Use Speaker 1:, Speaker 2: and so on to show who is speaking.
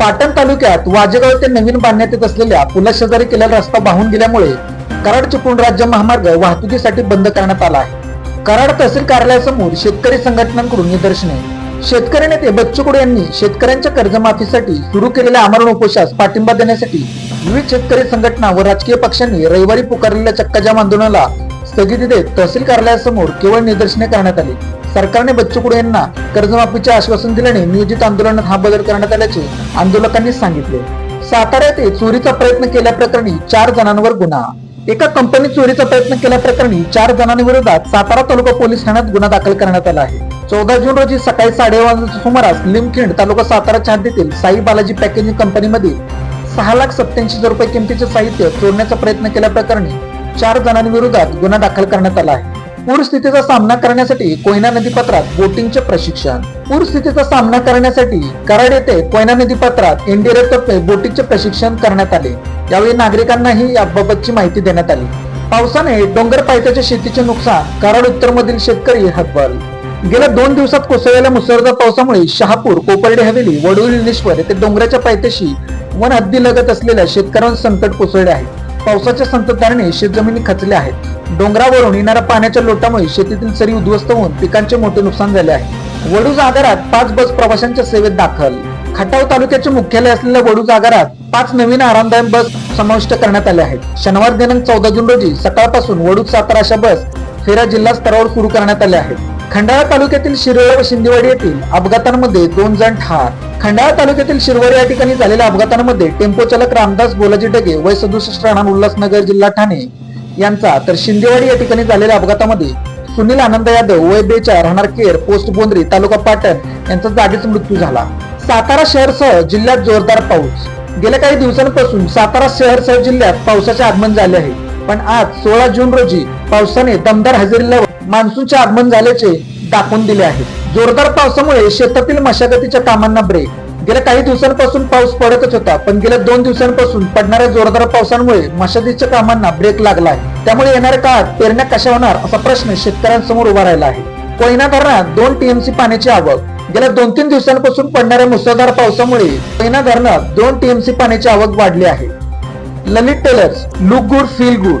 Speaker 1: पाटण तालुक्यात वाजेगाव ते नवीन बांधण्यात येत असलेल्या पुलाशेजारी केलेला रस्ता वाहून गेल्यामुळे कराड चिपळूण राज्य महामार्ग वाहतुकीसाठी बंद करण्यात आला आहे. कराड तहसील कार्यालयासमोर शेतकरी संघटनांकडून निदर्शने. शेतकरी नेते बच्चूकुडे यांनी शेतकऱ्यांच्या कर्जमाफीसाठी सुरू केलेल्या आमरण उपोषास पाठिंबा देण्यासाठी विविध शेतकरी संघटना व राजकीय पक्षांनी रविवारी पुकारलेल्या चक्काजाम आंदोलनाला स्थगिती देत तहसील कार्यालयासमोर केवळ निदर्शने करण्यात आली. सरकारने बच्चू कडू यांना कर्जमाफीचे आश्वासन दिल्याने नियोजित आंदोलनात हा बदल करण्यात आल्याचे आंदोलकांनी सांगितले. सातारा येथे चोरीचा प्रयत्न केल्याप्रकरणी चार जणांवर गुन्हा. एका कंपनीत चोरीचा प्रयत्न केल्याप्रकरणी चार जणांविरोधात सातारा तालुका पोलीस ठाण्यात गुन्हा दाखल करण्यात आला आहे. चौदा जून रोजी सकाळी साडे वाजताच्या सुमारास लिमखिंड तालुका साताराच्या हद्दीतील साई बालाजी पॅकेजिंग कंपनीमध्ये सहा लाख सत्याऐंशी हजार रुपये किमतीचे साहित्य चोरण्याचा प्रयत्न केल्याप्रकरणी चार जणांविरोधात गुन्हा दाखल करण्यात आला आहे. पूरस्थितीचा सामना करण्यासाठी कोयना नदीपात्रात बोटिंगचे प्रशिक्षण. पूरस्थितीचा सामना करण्यासाठी कराड येथे कोयना नदीपात्रात एनडीआरएफतर्फे बोटिंगचे प्रशिक्षण करण्यात आले. यावेळी नागरिकांनाही याबाबतची माहिती देण्यात आली. पावसाने डोंगर पायथ्याच्या शेतीचे नुकसान कराड उत्तरमधील शेतकरी हतबल. गेल्या दोन दिवसात कोसळलेल्या मुसळधार पावसामुळे शहापूर कोपर्डे हवेली वडूळ येथे डोंगराच्या पायथ्याशी वन हद्दी लगत असलेल्या शेतकऱ्यांवर संकट कोसळले आहे. पावसाच्या संततधारेने शेतजमिनी खचल्या आहेत. डोंगरावरून येणाऱ्या पाण्याच्या लोटामुळे शेतीतील सरी उद्ध्वस्त होऊन पिकांचे मोठे नुकसान झाले आहे. वडूज आगारात पाच बस प्रवाशांच्या सेवेत दाखल. खटाव तालुक्याचे मुख्यालय असलेल्या वडूज आगारात पाच नवीन आरामदायक बस समाविष्ट करण्यात आल्या आहेत. शनिवार दिनांक चौदा जून रोजी सकाळपासून वडूज सातारा अशा बस फेऱ्या जिल्हा स्तरावर सुरू करण्यात आल्या आहेत. खंडाळा तालुक्यातील शिरोळ व शिंदेवाडी येथील अपघातांमध्ये दोन जण ठार. खंडाळा तालुक्यातील शिरवळ या ठिकाणी झालेल्या अपघातांमध्ये टेम्पो चालक रामदास बोलाजी डगे वय सदुसष्ट राहणार उल्हासनगर जिल्हा ठाणे यांचा तर शिंदेवाडी या ठिकाणी झालेल्या अपघातामध्ये सुनील आनंद यादव वय बेचार राहणार केर पोस्ट बोंद्री तालुका पाटण यांचा जागीच मृत्यू झाला. सातारा शहरसह जिल्ह्यात जोरदार पाऊस. गेल्या काही दिवसांपासून सातारा शहरसह जिल्ह्यात पावसाचे आगमन झाले आहे. पण आज सोळा जून रोजी पावसाने दमदार हजेरी लावत मान्सूनचे आगमन झाल्याचे दाखवून दिले आहे. जोरदार पावसामुळे शेतातील मशागतीच्या कामांना ब्रेक गेल्या काही दिवसांपासून पाऊस पडतच होता पण गेल्या दोन दिवसांपासून पडणाऱ्या जोरदार पावसामुळे मशागतीच्या कामांना ब्रेक लागला आहे. त्यामुळे येणाऱ्या काळात पेरण्या कशा होणार असा प्रश्न शेतकऱ्यांसमोर उभा राहिला आहे. कोयना धरणात दोन टीएमसी पाण्याची आवक. गेल्या दोन तीन दिवसांपासून पडणाऱ्या मुसळधार पावसामुळे कोयना धरणात दोन टीएमसी पाण्याची आवक वाढली आहे. Lalit tailors look good feel good